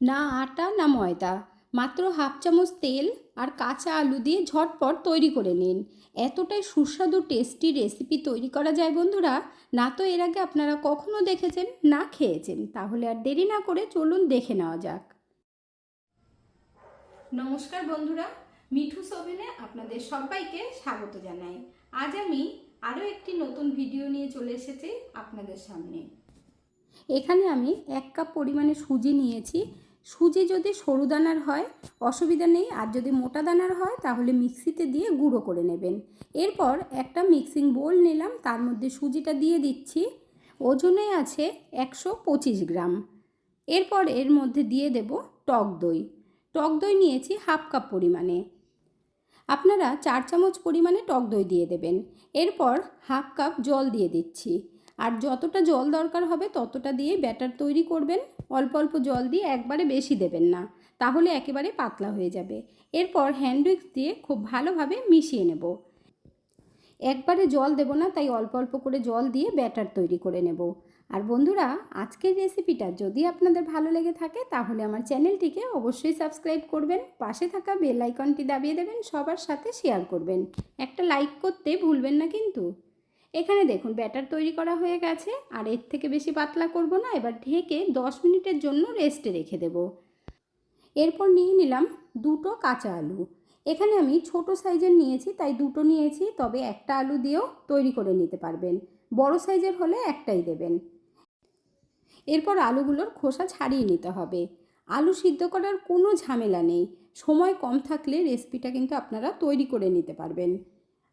না আটা না ময়দা। মাত্র হাফ চামচ তেল আর কাঁচা আলু দিয়ে ঝটপট তৈরি করে নিন। এতটাই সুস্বাদু, টেস্টি রেসিপি তৈরি করা যায় বন্ধুরা। না তো এর আগে আপনারা কখনো দেখেছেন, না খেয়েছেন। তাহলে আর দেরি না করে চলুন দেখে নেওয়া যাক। নমস্কার বন্ধুরা, মিঠু সোভেনে আপনাদের সবাইকে স্বাগত জানাই। আজ আমি আরও একটি নতুন ভিডিও নিয়ে চলে এসেছি আপনাদের সামনে। এখানে আমি এক কাপ পরিমাণে সুজি নিয়েছি। সুজি যদি সরু দানার হয়, অসুবিধা নেই। আর যদি মোটা দানার হয়, তাহলে মিক্সিতে দিয়ে গুঁড়ো করে নেবেন। এরপর একটা মিক্সিং বোল নিলাম। তার মধ্যে সুজিটা দিয়ে দিচ্ছি। ওজনে আছে একশো পঁচিশ গ্রাম। এরপর এর মধ্যে দিয়ে দেব টক দই। টক দই নিয়েছি হাফ কাপ পরিমাণে। আপনারা চার চামচ পরিমাণে টক দই দিয়ে দেবেন। এরপর হাফ কাপ জল দিয়ে দিচ্ছি। আর যতটা জল দরকার হবে, ততটা দিয়ে ব্যাটার তৈরি করবেন। অল্প অল্প জল দিয়ে একবারে বেশি দেবেন না, তাহলে একেবারে পাতলা হয়ে যাবে। এরপর হ্যান্ড উইক্স দিয়ে খুব ভালোভাবে মিশিয়ে নেব। একবারে জল দেব না, তাই অল্প অল্প করে জল দিয়ে ব্যাটার তৈরি করে নেব। আর বন্ধুরা, আজকের রেসিপিটা যদি আপনাদের ভালো লেগে থাকে, তাহলে আমার চ্যানেলটিকে অবশ্যই সাবস্ক্রাইব করবেন, পাশে থাকা বেল আইকনটি দাবিয়ে দেবেন, সবার সাথে শেয়ার করবেন। একটা লাইক করতে ভুলবেন না কিন্তু। এখানে দেখুন ব্যাটার তৈরি করা হয়ে গেছে। আর এর থেকে বেশি পাতলা করব না, এবার ঢেকে দশ মিনিটের জন্য রেস্টে রেখে দেব। এরপর নিয়ে নিলাম দুটো কাঁচা আলু। এখানে আমি ছোট সাইজের নিয়েছি, তাই দুটো নিয়েছি, তবে একটা আলু দিয়েও তৈরি করে নিতে পারবেন। বড় সাইজের হলে একটাই দেবেন। এরপর আলুগুলোর খোসা ছাড়িয়ে নিতে হবে। আলু সিদ্ধ করার কোনো ঝামেলা নেই। সময় কম থাকলে রেসিপিটা কিন্তু আপনারা তৈরি করে নিতে পারবেন।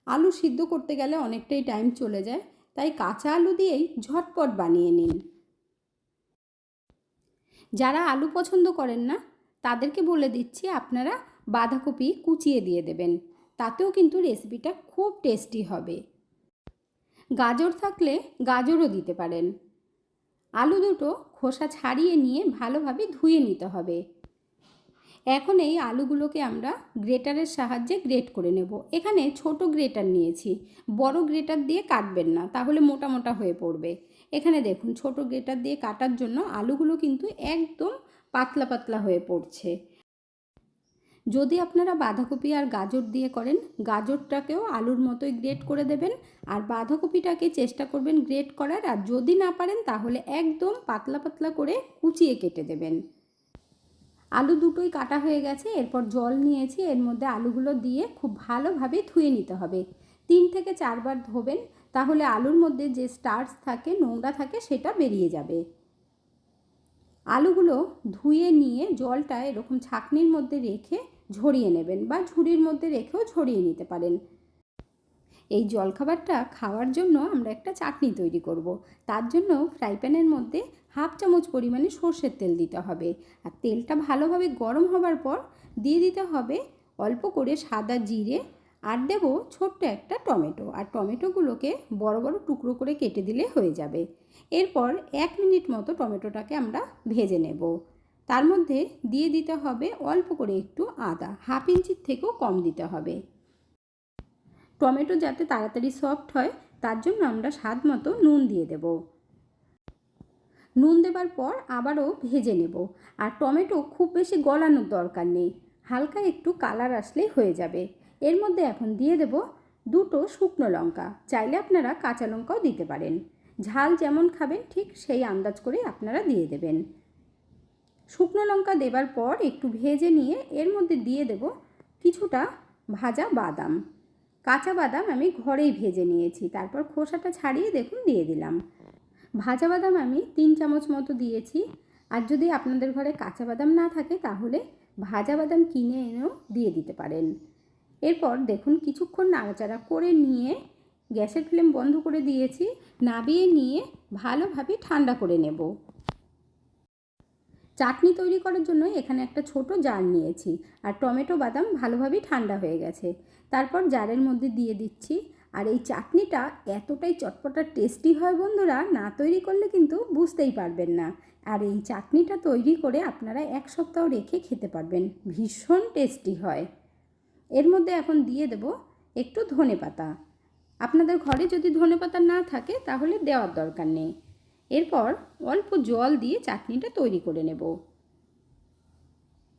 আলু সিদ্ধ করতে গেলে অনেকটাই টাইম চলে যায়, তাই কাঁচা আলু দিয়েই ঝটপট বানিয়ে নিন। যারা আলু পছন্দ করেন না, তাদেরকে বলে দিচ্ছি আপনারা বাঁধাকপি কুচিয়ে দিয়ে দেবেন, তাতেও কিন্তু রেসিপিটা খুব টেস্টি হবে। গাজর থাকলে গাজরও দিতে পারেন। আলু দুটো খোসা ছাড়িয়ে নিয়ে ভালোভাবে ধুয়ে নিতে হবে। এখন এই আলুগুলোকে আমরা গ্রেটারের সাহায্যে গ্রেট করে নেব। এখানে ছোট গ্রেটার নিয়েছি। বড় গ্রেটার দিয়ে কাটবেন না, তাহলে মোটা মোটা হয়ে পড়বে। এখানে দেখুন, ছোট গ্রেটার দিয়ে কাটার জন্য আলুগুলো কিন্তু একদম পাতলা পাতলা হয়ে পড়ছে। যদি আপনারা বাঁধাকপি আর গাজর দিয়ে করেন, গাজরটাকেও আলুর মতোই গ্রেট করে দেবেন আর বাঁধাকপিটাকে চেষ্টা করবেন গ্রেট করার। আর যদি না পারেন, তাহলে একদম পাতলা পাতলা করে কুচিয়ে কেটে দেবেন। আলু দুটোই কাটা হয়ে গেছে, এরপর জল নিয়েছি, এর মধ্যে আলুগুলো দিয়ে খুব ভালোভাবে ধুয়ে নিতে হবে। তিন থেকে চারবার ধোবেন, তাহলে আলুর মধ্যে যে স্টার্চ থাকে, নোংরা থাকে, সেটা বেরিয়ে যাবে। আলুগুলো ধুয়ে নিয়ে জলটা এরকম ছাকনির মধ্যে রেখে ঝরিয়ে নেবেন বা ঝুড়ির মধ্যে রেখেও ঝরিয়ে নিতে পারেন। এই জলখাবারটা খাওয়ার জন্য আমরা একটা চাটনি তৈরি করব। তার জন্য ফ্রাই প্যানের মধ্যে হাফ চামচ পরিমাণে সর্ষের তেল দিতে হবে। আর তেলটা ভালোভাবে গরম হবার পর দিয়ে দিতে হবে অল্প করে সাদা জিরে আর দেব ছোট্ট একটা টমেটো। আর টমেটোগুলোকে বড় বড় টুকরো করে কেটে দিলে হয়ে যাবে। এরপর এক মিনিট মতো টমেটোটাকে আমরা ভেজে নেব। তার মধ্যে দিয়ে দিতে হবে অল্প করে একটু আদা, হাফ ইঞ্চির থেকেও কম দিতে হবে। টমেটো যাতে তাড়াতাড়ি সফট হয়, তার জন্য আমরা স্বাদ মতো নুন দিয়ে দেব। নুন দেবার পর আবারও ভেজে নেব। আর টমেটো খুব বেশি গলানোর দরকার নেই। হালকা একটু কালার আসলেই হয়ে যাবে। এর মধ্যে এখন দিয়ে দেব দুটো শুকনো লঙ্কা। চাইলে আপনারা কাঁচা লঙ্কাও দিতে পারেন। ঝাল যেমন খাবেন, ঠিক সেই আন্দাজ করে আপনারা দিয়ে দেবেন। শুকনো লঙ্কা দেবার পর একটু ভেজে নিয়ে এর মধ্যে দিয়ে দেব কিছুটা ভাজা বাদাম। কাঁচা বাদাম আমি ঘরেই ভেজে নিয়েছি। তারপর খোসাটা ছাড়িয়ে দেখুন দিয়ে দিলাম। ভাজা বাদাম আমি তিন চামচ মতো দিয়েছি। আর যদি আপনাদের ঘরে কাঁচা বাদাম না থাকে, তাহলে ভাজা বাদাম কিনে এনেও দিয়ে দিতে পারেন। এরপর দেখুন, কিছুক্ষণ নাড়াচাড়া করে নিয়ে গ্যাসের ফ্লেম বন্ধ করে দিয়েছি। নাবিয়ে নিয়ে ভালোভাবে ঠান্ডা করে নেব। চাটনি তৈরি করার জন্য এখানে একটা ছোট জার নিয়েছি। আর টমেটো বাদাম ভালোভাবেই ঠান্ডা হয়ে গেছে। তারপর জারের মধ্যে দিয়ে দিচ্ছি। আর এই চাটনিটা এতটাই চটপটা টেস্টি হয় বন্ধুরা, না তৈরি করলে কিন্তু বুঝতেই পারবেন না। আর এই চাটনিটা তৈরি করে আপনারা এক সপ্তাহ রেখে খেতে পারবেন, ভীষণ টেস্টি হয়। এর মধ্যে এখন দিয়ে দেব একটু ধনে পাতা। আপনাদের ঘরে যদি ধনে পাতা না থাকে তাহলে দেওয়ার দরকার নেই। এরপর অল্প জল দিয়ে চাটনিটা তৈরি করে নেব।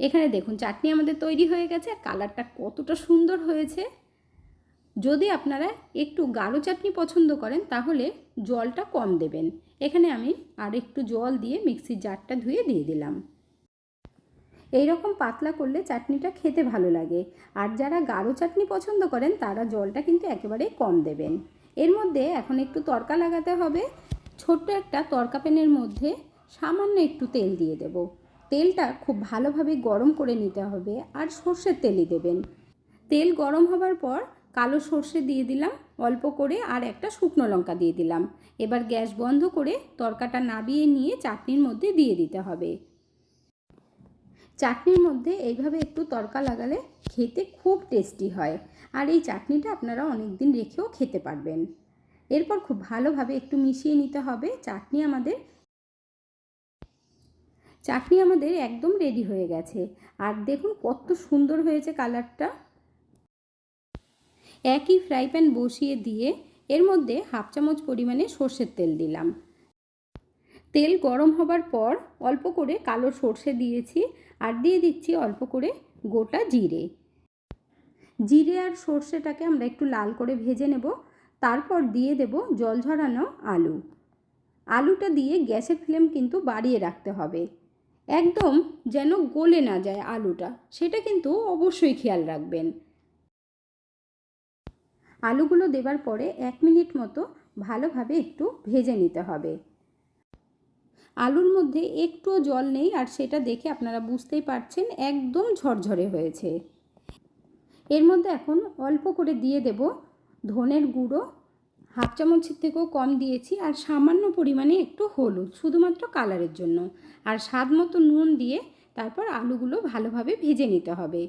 এখানে দেখুন, চাটনি আমাদের তৈরি হয়ে গেছে কালারটা কতটা সুন্দর হয়েছে। যদি আপনারা একটু গাঢ় চাটনি পছন্দ করেন, তাহলে জলটা কম দেবেন। এখানে আমি আর একটু জল দিয়ে মিক্সির জারটা ধুয়ে দিয়ে দিলাম। এই রকম পাতলা করলে চাটনিটা খেতে ভালো লাগে। আর যারা গাঢ় চাটনি পছন্দ করেন, তারা জলটা কিন্তু একেবারে কম দেবেন। এর মধ্যে এখন একটু তরকা লাগাতে হবে। ছোট্ট একটা তরকা প্যানের মধ্যে সামান্য একটু তেল দিয়ে দেব। তেলটা খুব ভালোভাবে গরম করে নিতে হবে, আর সর্ষের তেলই দেবেন। তেল গরম হবার পর কালো সর্ষে দিয়ে দিলাম, অল্প করে আর একটা শুকনো লঙ্কা দিয়ে দিলাম। এবার গ্যাস বন্ধ করে তরকাটা নাবিয়ে নিয়ে চাটনির মধ্যে দিয়ে দিতে হবে। চাটনির মধ্যে এইভাবে একটু তরকা লাগালে খেতে খুব টেস্টি হয় আর এই চাটনিটা আপনারা অনেক দিন রেখেও খেতে পারবেন। এরপর খুব ভালোভাবে একটু মিশিয়ে নিতে হবে। চাটনি আমাদের চাটনি আমাদের একদম রেডি হয়ে গেছে। আর দেখুন কত সুন্দর হয়েছে কালারটা একই ফ্রাই প্যান বসিয়ে দিয়ে এর মধ্যে হাফ চামচ পরিমাণে সর্ষের তেল দিলাম। তেল গরম হবার পর অল্প করে কালো সর্ষে দিয়েছি আর দিয়ে দিচ্ছি অল্প করে গোটা জিরে। জিরে আর সর্ষেটাকে আমরা একটু লাল করে ভেজে নেব, তারপর দিয়ে দেব জল ঝরানো আলু। আলুটা দিয়ে গ্যাসের ফ্লেম কিন্তু বাড়িয়ে রাখতে হবে। একদম যেন গলে না যায় আলুটা, সেটা কিন্তু অবশ্যই খেয়াল রাখবেন। আলুগুলো দেবার পরে এক মিনিট মতো ভালোভাবে একটু ভেজে নিতে হবে। আলুর মধ্যে একটুও জল নেই আর সেটা দেখে আপনারা বুঝতেই পারছেন একদম ঝরঝরে হয়েছে। এর মধ্যে এখন অল্প করে দিয়ে দেব ধনের গুঁড়ো, হাফ চামচের থেকেও কম দিয়েছি আর সামান্য পরিমাণে একটু হলুদ, শুধুমাত্র কালারের জন্য। আর স্বাদ মতো নুন দিয়ে তারপর আলুগুলো ভালোভাবে ভেজে নিতে হবে।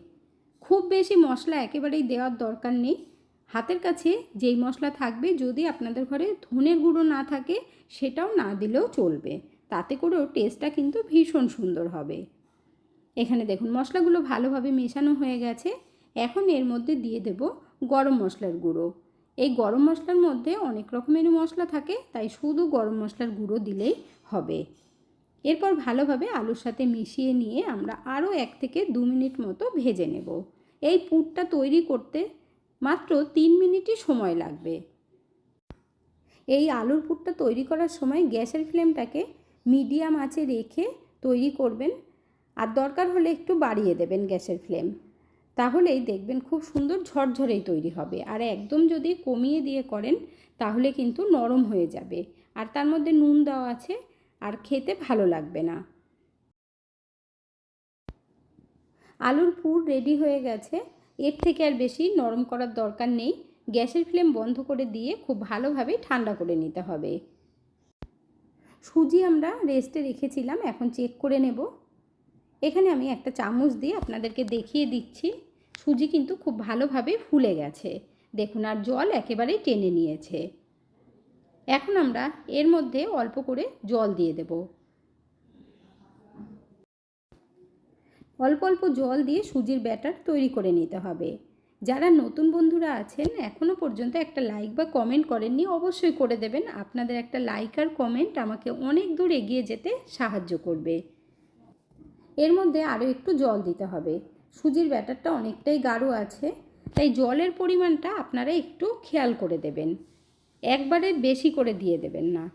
খুব বেশি মশলা একেবারেই দেওয়ার দরকার নেই। হাতের কাছে যেই মশলা থাকবে, যদি আপনাদের ঘরে ধনের গুঁড়ো না থাকে, সেটাও না দিলেও চলবে। তাতে করেও টেস্টটা কিন্তু ভীষণ সুন্দর হবে। এখানে দেখুন, মশলাগুলো ভালোভাবে মেশানো হয়ে গেছে। এখন এর মধ্যে দিয়ে দেব গরম মশলার গুঁড়ো। এই গরম মশলার মধ্যে অনেক রকমের মশলা থাকে, তাই শুধু গরম মশলার গুঁড়ো দিলেই হবে। এরপর ভালোভাবে আলুর সাথে মিশিয়ে নিয়ে আমরা আরও এক থেকে দু মিনিট মতো ভেজে নেব। এই পুরটা তৈরি করতে মাত্র তিন মিনিটই সময় লাগবে। এই আলুর পুরটা তৈরি করার সময় গ্যাসের ফ্লেমটাকে মিডিয়াম আঁচে রেখে তৈরি করবেন। আর দরকার হলে একটু বাড়িয়ে দেবেন গ্যাসের ফ্লেম। তাহলেই দেখবেন খুব সুন্দর ঝরঝরেই তৈরি হবে। আর একদম যদি কমিয়ে দিয়ে করেন, তাহলে কিন্তু নরম হয়ে যাবে। আর তার মধ্যে নুন দেওয়া আছে, আর খেতে ভালো লাগবে না। আলুর পুর রেডি হয়ে গেছে। এর থেকে আর বেশি নরম করার দরকার নেই। গ্যাসের ফ্লেম বন্ধ করে দিয়ে খুব ভালোভাবে ঠান্ডা করে নিতে হবে। সুজি আমরা রেস্টে রেখেছিলাম, এখন চেক করে নেব। এখানে আমি একটা চামচ দিয়ে আপনাদেরকে দেখিয়ে দিচ্ছি। সুজি কিন্তু খুব ভালোভাবে ফুলে গেছে। দেখুন, আর জল একেবারেই টেনে নিয়েছে। এখন আমরা এর মধ্যে অল্প করে জল দিয়ে দেব। অল্প অল্প জল দিয়ে সুজির ব্যাটার তৈরি করে নিতে হবে। যারা নতুন বন্ধুরা আছেন এখনও পর্যন্ত একটা লাইক বা কমেন্ট করেননি, অবশ্যই করে দেবেন। আপনাদের একটা লাইক আর কমেন্ট আমাকে অনেক দূর এগিয়ে যেতে সাহায্য করবে। এর মধ্যে আরও একটু জল দিতে হবে। সুজির ব্যাটারটা অনেকটাই গাঢ় আছে, তাই জলের পরিমাণটা আপনারা একটু খেয়াল করে দেবেন। একবারে বেশি করে দিয়ে দেবেন না।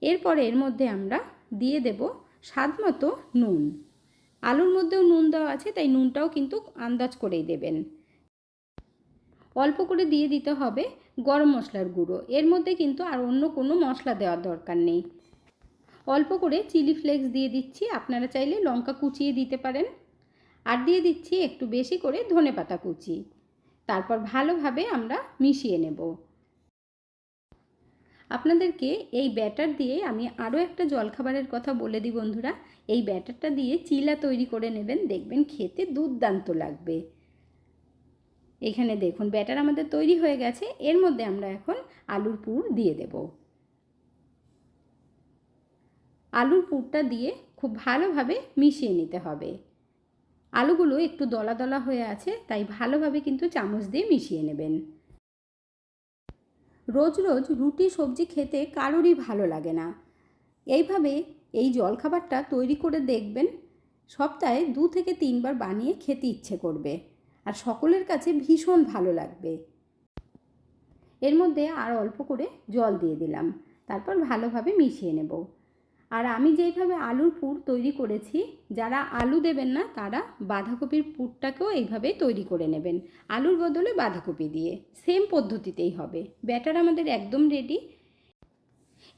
এরপর এর মধ্যে আমরা দিয়ে দেব স্বাদ মতো নুন। আলুর মধ্যেও নুন দেওয়া আছে, তাই নুনটাও কিন্তু আন্দাজ করেই দেবেন। অল্প করে দিয়ে দিতে হবে গরম মশলার গুঁড়ো। এর মধ্যে কিন্তু আর অন্য কোনো মশলা দেওয়ার দরকার নেই। অল্প করে চিলি ফ্লেক্স দিয়ে দিচ্ছি, আপনারা চাইলে লঙ্কা কুচিয়ে দিতে পারেন। আর দিয়ে দিচ্ছি একটু বেশি করে ধনে পাতা কুচি। তারপর ভালোভাবে আমরা মিশিয়ে নেব। আপনাদেরকে এই ব্যাটার দিয়ে আমি আরও একটা জলখাবারের কথা বলে দিই বন্ধুরা। এই ব্যাটারটা দিয়ে চিলা তৈরি করে নেবেন, দেখবেন খেতে দুর্দান্ত লাগবে। এখানে দেখুন, ব্যাটার আমাদের তৈরি হয়ে গেছে। এর মধ্যে আমরা এখন আলুর পুর দিয়ে দেব। আলুর পুরটা দিয়ে খুব ভালোভাবে মিশিয়ে নিতে হবে। আলুগুলো একটু দলা দলা হয়ে আছে, তাই ভালোভাবে কিন্তু চামচ দিয়ে মিশিয়ে নেবেন। রোজ রোজ রুটি, সবজি খেতে কারোরই ভালো লাগে না। এইভাবে এই জলখাবারটা তৈরি করে দেখবেন, সপ্তাহে দু থেকে তিনবার বানিয়ে খেতে ইচ্ছে করবে আর সকলের কাছে ভীষণ ভালো লাগবে। এর মধ্যে আর অল্প করে জল দিয়ে দিলাম, তারপর ভালোভাবে মিশিয়ে নেব। আর আমি যেইভাবে আলুর পুর তৈরি করেছি, যারা আলু দেবেন না, তারা বাঁধাকপির পুরটাকেও এইভাবেই তৈরি করে নেবেন, আলুর বদলে বাঁধাকপি দিয়ে। সেম পদ্ধতিতেই হবে। ব্যাটার আমাদের একদম রেডি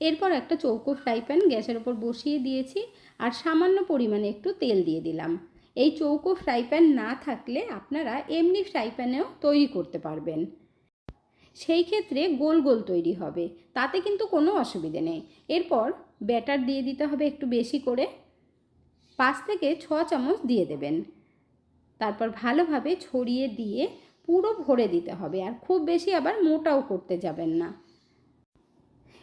এরপর একটা চৌকো ফ্রাই প্যান গ্যাসের ওপর বসিয়ে দিয়েছি, আর সামান্য পরিমাণে একটু তেল দিয়ে দিলাম। এই চৌকো ফ্রাই প্যান না থাকলে আপনারা এমনি ফ্রাই প্যানেও তৈরি করতে পারবেন। সেই ক্ষেত্রে গোল গোল তৈরি হবে, তাতে কিন্তু কোনো অসুবিধে নেই। এরপর ব্যাটার দিয়ে দিতে হবে একটু বেশি করে। পাঁচ থেকে ছ চামচ দিয়ে দেবেন। তারপর ভালোভাবে ছড়িয়ে দিয়ে পুরো ভরে দিতে হবে আর খুব বেশি আবার মোটাও করতে যাবেন না।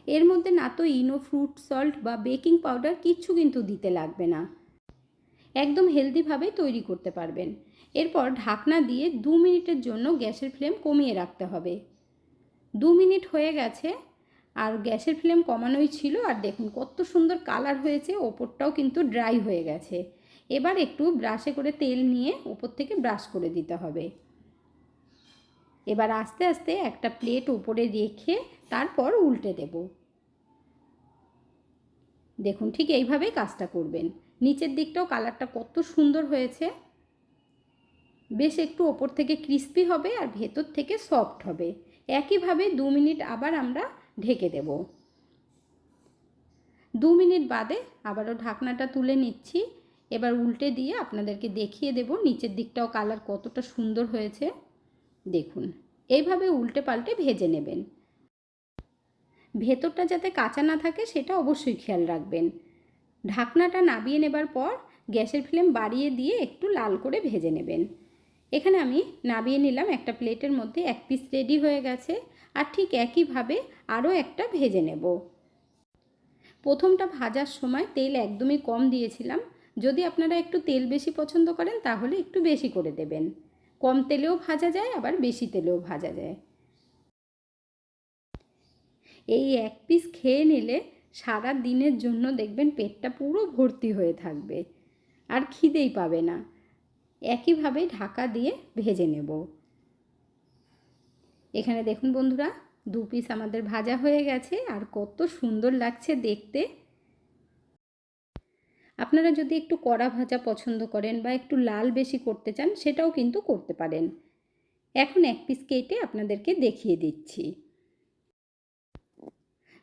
এর মধ্যে না তো ইনো ফ্রুট সল্ট বা বেকিং পাউডার কিচ্ছু কিন্তু দিতে লাগবে না। একদম হেলদিভাবে তৈরি করতে পারবেন। এরপর ঢাকনা দিয়ে দু মিনিটের জন্য গ্যাসের ফ্লেম কমিয়ে রাখতে হবে। দু মিনিট হয়ে গেছে। আর গ্যাসের ফ্লেম কমানোই ছিল, আর দেখুন কত সুন্দর কালার হয়েছে, ওপরটাও কিন্তু ড্রাই হয়ে গেছে। এবার একটু ব্রাশে করে তেল নিয়ে ওপর থেকে ব্রাশ করে দিতে হবে। এবার আস্তে আস্তে একটা প্লেট উপরে রেখে তারপর উল্টে দেব। দেখুন ঠিক এইভাবেই কাজটা করবেন। নিচের দিকটাও কালারটা কত সুন্দর হয়েছে। বেশ একটু ওপর থেকে ক্রিস্পি হবে আর ভেতর থেকে সফট হবে। একইভাবে দু মিনিট আবার আমরা ঢেকে দেব। দু মিনিট বাদে আবারও ঢাকনাটা তুলে নিচ্ছি। এবার উল্টে দিয়ে আপনাদেরকে দেখিয়ে দেব নিচের দিকটাও কালার কতটা সুন্দর হয়েছে। দেখুন এইভাবে উল্টে পাল্টে ভেজে নেবেন। ভেতরটা যাতে কাঁচা না থাকে সেটা অবশ্যই খেয়াল রাখবেন। ঢাকনাটা নাবিয়ে নেবার পর গ্যাসের ফ্লেম বাড়িয়ে দিয়ে একটু লাল করে ভেজে নেবেন। এখানে আমি নাবিয়ে নিলাম একটা প্লেটের মধ্যে এক পিস রেডি হয়ে গেছে। আর ঠিক একইভাবে আরও একটা ভেজে নেব। প্রথমটা ভাজার সময় তেল একদমই কম দিয়েছিলাম। যদি আপনারা একটু তেল বেশি পছন্দ করেন, তাহলে একটু বেশি করে দেবেন। কম তেলেও ভাজা যায়, আবার বেশি তেলেও ভাজা যায়। এই এক পিস খেয়ে নিলে সারা দিনের জন্য দেখবেন পেটটা পুরো ভর্তি হয়ে থাকবে। আর খিদেই পাবে না। একইভাবে ঢাকা দিয়ে ভেজে নেব। এখানে দেখুন বন্ধুরা, দু পিস আমাদের ভাজা হয়ে গেছে, আর কত সুন্দর লাগছে দেখতে। আপনারা যদি একটু কড়া ভাজা পছন্দ করেন বা একটু লাল বেশি করতে চান, সেটাও কিন্তু করতে পারেন। এখন এক পিস কেটে আপনাদেরকে দেখিয়ে দিচ্ছি।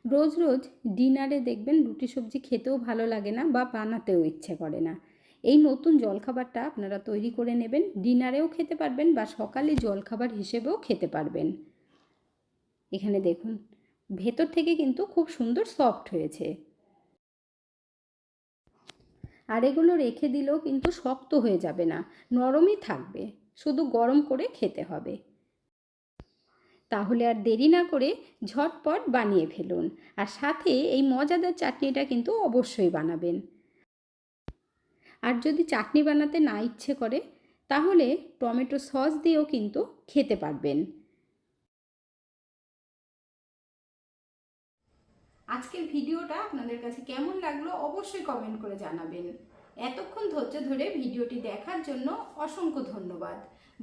রোজ রোজ ডিনারে দেখবেন রুটি সবজি খেতেও ভালো লাগে না বা বানাতেও ইচ্ছে করে না। এই নতুন জলখাবারটা আপনারা তৈরি করে নেবেন। ডিনারেও খেতে পারবেন বা সকালে জলখাবার হিসেবেও খেতে পারবেন। এখানে দেখুন, ভেতর থেকে কিন্তু খুব সুন্দর সফট হয়েছে। আর এগুলো রেখে দিলেও কিন্তু শক্ত হয়ে যাবে না, নরমই থাকবে, শুধু গরম করে খেতে হবে। তাহলে আর দেরি না করে ঝটপট বানিয়ে ফেলুন। আর সাথে এই মজাদার চাটনিটা কিন্তু অবশ্যই বানাবেন। আর যদি চাটনি বানাতে না ইচ্ছে করে, তাহলে টমেটো সস দিয়েও কিন্তু খেতে পারবেন। আজকের ভিডিওটা আপনাদের কাছে কেমন লাগল অবশ্যই কমেন্ট করে জানাবেন। এতক্ষণ ধৈর্য ধরে ভিডিওটি দেখার জন্য অসংখ্য ধন্যবাদ।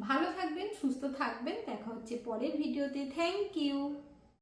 ভালো থাকবেন, সুস্থ থাকবেন, দেখা হচ্ছে পরের ভিডিওতে। Thank you